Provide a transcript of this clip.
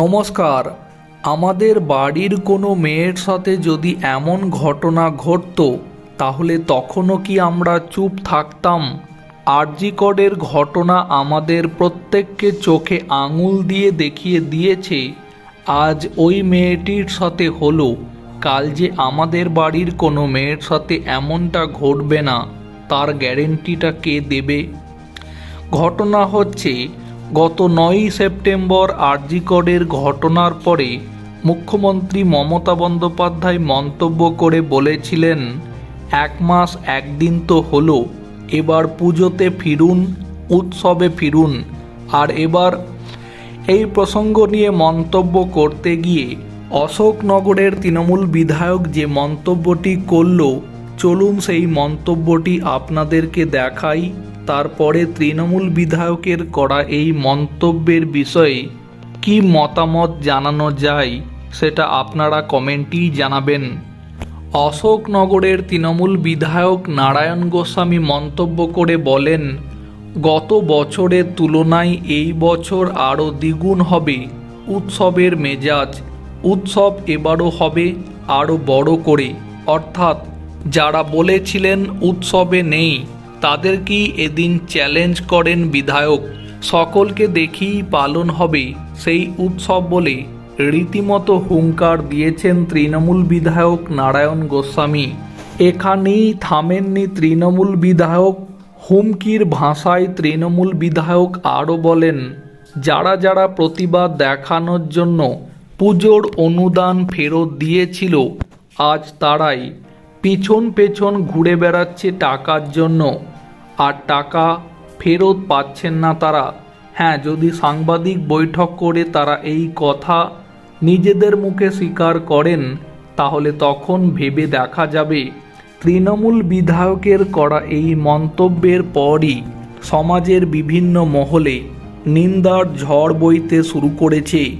নমস্কার। আমাদের বাড়ির কোনো মেয়ের সাথে যদি এমন ঘটনা ঘটতো, তাহলে তখনও কি আমরা চুপ থাকতাম? আরজিকরের ঘটনা আমাদের প্রত্যেককে চোখে আঙুল দিয়ে দেখিয়ে দিয়েছে, আজ ওই মেয়েটির সাথে হলো। কাল যে আমাদের বাড়ির কোনো মেয়ের সাথে এমনটা ঘটবে না, তার গ্যারেন্টিটা কে দেবে? ঘটনা হচ্ছে গত নয়ই সেপ্টেম্বর আরজিকরের ঘটনার পরে মুখ্যমন্ত্রী মমতা বন্দ্যোপাধ্যায় মন্তব্য করে বলেছিলেন, এক মাস একদিন তো হলো, এবার পুজোতে ফিরুন, উৎসবে ফিরুন। আর এবার এই প্রসঙ্গ নিয়ে মন্তব্য করতে গিয়ে অশোকনগরের তৃণমূল বিধায়ক যে মন্তব্যটি করল, চলুন সেই মন্তব্যটি আপনাদেরকে দেখাই। তারপরে তৃণমূল বিধায়কের করা এই মন্তব্যের বিষয়ে কি মতামত জানানো যায় সেটা আপনারা কমেন্টেই জানাবেন। অশোকনগরের তৃণমূল বিধায়ক নারায়ণ গোস্বামী মন্তব্য করে বলেন, গত বছরের তুলনায় এই বছর আরও দ্বিগুণ হবে উৎসবের মেজাজ। উৎসব এবারও হবে আরও বড় করে। অর্থাৎ যারা বলেছিলেন উৎসবে নেই তাদেরকেই এদিন চ্যালেঞ্জ করেন বিধায়ক? সকলকে দেখেই পালন হবে সেই উৎসব বলে রীতিমতো হুঙ্কার দিয়েছেন তৃণমূল বিধায়ক নারায়ণ গোস্বামী। এখানেই থামেননি তৃণমূল বিধায়ক, হুমকির ভাষায় তৃণমূল বিধায়ক আরও বলেন, যারা যারা প্রতিবাদ দেখানোর জন্য পুজোর অনুদান ফেরত দিয়েছিল, আজ তারাই পিছন পেছন ঘুরে বেড়াচ্ছে টাকার জন্য। আর টাকা ফেরত পাচ্ছেন না তারা। হ্যাঁ যদি সাংবাদিক বৈঠক করে তারা এই কথা নিজেদের মুখে স্বীকার করেন, তাহলে তখন ভেবে দেখা যাবে। তৃণমূল বিধায়কের করা এই মন্তব্যের পরই সমাজের বিভিন্ন মহলে নিন্দার ঝড় বইতে শুরু করেছে।